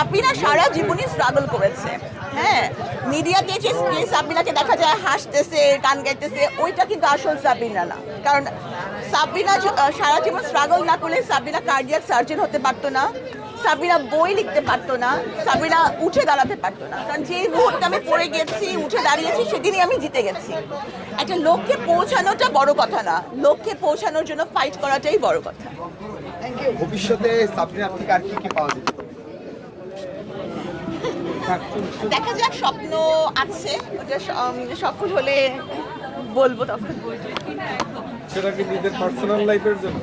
সাবিনা সারা জীবনই স্ট্রাগল করেছে। হ্যাঁ মিডিয়াতে যে সাবিনাকে দেখা যায় হাসতেছে, গান গাইতেছে, ওইটা কিন্তু আসল সাবিনা না। কারণ সাবিনা সারা জীবন স্ট্রাগল না করলে সাবিনা কার্ডিয়াক সার্জন হতে পারতো না সাবিনা বই লিখতে পারতো না সাবিনা উঠে দাঁড়াতে পারতো না। কারণ যে মুহূর্তে আমি পড়ে গেছি, উঠে দাঁড়িয়েছি, সেদিনই আমি জিতে গেছি। একটা লক্ষ্যে পৌঁছানোটা বড় কথা না লক্ষ্যে পৌঁছানোর জন্য ফাইট করাটাই বড় কথা। ভবিষ্যতে আর কি পাওয়া যেতে দেখা যাক স্বপ্ন আছে। ওটা সফল হলে বলব তখন। সেটা কি নিজের পার্সোনাল লাইফের জন্য?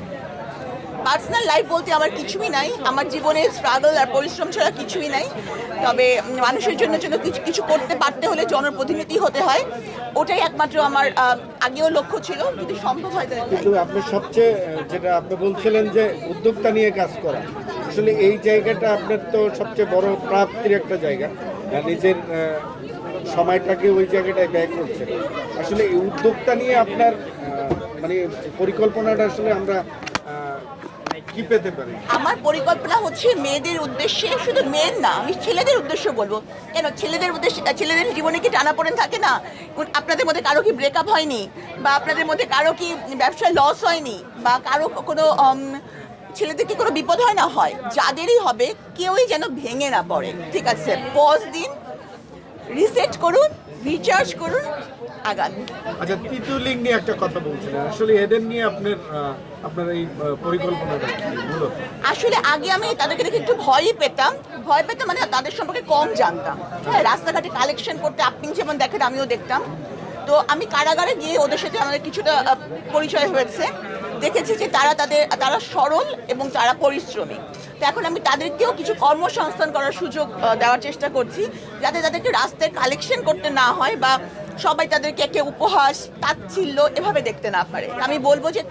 পার্সোনাল লাইফ বলতে আমার কিছুই নাই। আমার জীবনে স্ট্রাগল আর পরিশ্রম ছাড়া কিছুই নাই। তবে মানুষের জন্য জন্য কিছু কিছু করতে পারতে হলে জনপ্রতিনিধি হতে হয়। ওটাই একমাত্র আমার আগেও লক্ষ্য ছিল। যদি সম্ভব হয় তাহলে আপনি সবচেয়ে যেটা আপনি বলছিলেন যে উদ্যোক্তা নিয়ে কাজ করা। আসলে এই জায়গাটা আপনার তো সবচেয়ে বড় প্রাপ্তির একটা জায়গা। নিজের সময়টাকে ওই জায়গাটায় ব্যয় করছে। আসলে এই উদ্যোক্তা নিয়ে আপনার মানে পরিকল্পনাটা আসলে আমরা কি পেতে পারি? আমার পরিকল্পনা হচ্ছে মেয়েদের উদ্দেশ্যে, শুধু মেয়ের না, আমি ছেলেদের উদ্দেশ্যে বলব। কেন? ছেলেদের উদ্দেশ্যে, ছেলেদের জীবনে কি টানাপোড়েন থাকে না? আপনাদের মধ্যে কারও কি ব্রেকআপ হয়নি? বা আপনাদের মধ্যে কারও কি ব্যবসায় লস হয়নি? বা কারও কোনো ছেলেদের কি কোনো বিপদ হয় না? হয়। যাদেরই হবে কেউই যেন ভেঙে না পড়ে। ঠিক আছে পজ দিন রিসেট করুন রিচার্জ করুন আগান। আচ্ছা তিতুলিং নিয়ে একটা কথা বলছিলেন। আসলে এদের নিয়ে আপনার আপনার এই পরিকল্পনাটা আসলে আগে আমি তাদেরকে দেখে একটু ভয়ই পেতাম। ভয় পেতাম মানে তাদের সম্পর্কে কম জানতাম। হ্যাঁ রাস্তাঘাটে কালেকশন করতে আপনি যেমন দেখেন আমিও দেখতাম। তো আমি কারাগারে গিয়ে ওদের সাথে আমাদের কিছুটা পরিচয় হয়েছে। দেখেছি যে তারা তাদের, তারা সরল এবং তারা পরিশ্রমী। তো এখন আমি তাদেরকেও কিছু কর্মসংস্থান করার সুযোগ দেওয়ার চেষ্টা করছি, যাতে তাদেরকে রাস্তায় কালেকশন করতে না হয় বা সবাই তাদেরকে একটা উপহাস, তাচ্ছিল্য এভাবে দেখতে না পারে। আমি বলব যে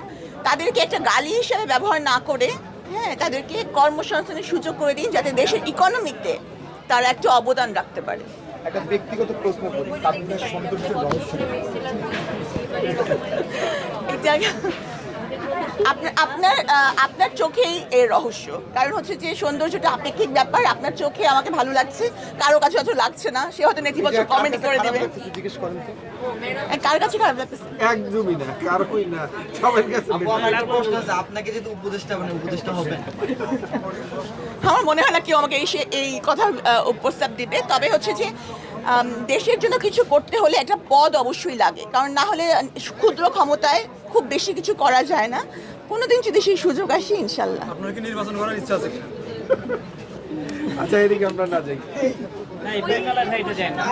তাদেরকে একটা গালি হিসেবে ব্যবহার না করে হ্যাঁ তাদেরকে কর্মসংস্থানের সুযোগ করে দিন, যাতে দেশের ইকোনমিতে তারা একটা অবদান রাখতে পারে। একটা ব্যক্তিগত প্রশ্ন করি আপনার সৌন্দর্যের রহস্য আপনার আপনার চোখেই এর রহস্য। কারণ হচ্ছে যে সৌন্দর্যটা আপেক্ষিক ব্যাপার আপনার চোখে আমাকে ভালো লাগছে কারও কাছে হয়তো লাগছে না সে হয়তো নেতিবাচক কমেন্ট করে দেবে। জিজ্ঞেস করেন কার কাছে খারাপ লাগতেছে? একদমই না কারোই না সবার কাছে আমার প্রশ্ন আছে আপনাকে যদি উপদেষ্টা মানে উপদেষ্টা হবেন আমার মনে হয় না কেউ আমাকে এই সে- এই কথার আহ, প্রস্তাব দিবে তবে হচ্ছে যে দেশের জন্য কিছু করতে হলে একটা পদ অবশ্যই লাগে কারণ না হলে ক্ষুদ্র ক্ষমতায় খুব বেশি কিছু করা যায় না কোনোদিন যদি সেই সুযোগ আসে ইনশাল্লাহ আপনার কি নির্বাচন করার ইচ্ছা আছে আচ্ছা এদিকে আমরা না যাই না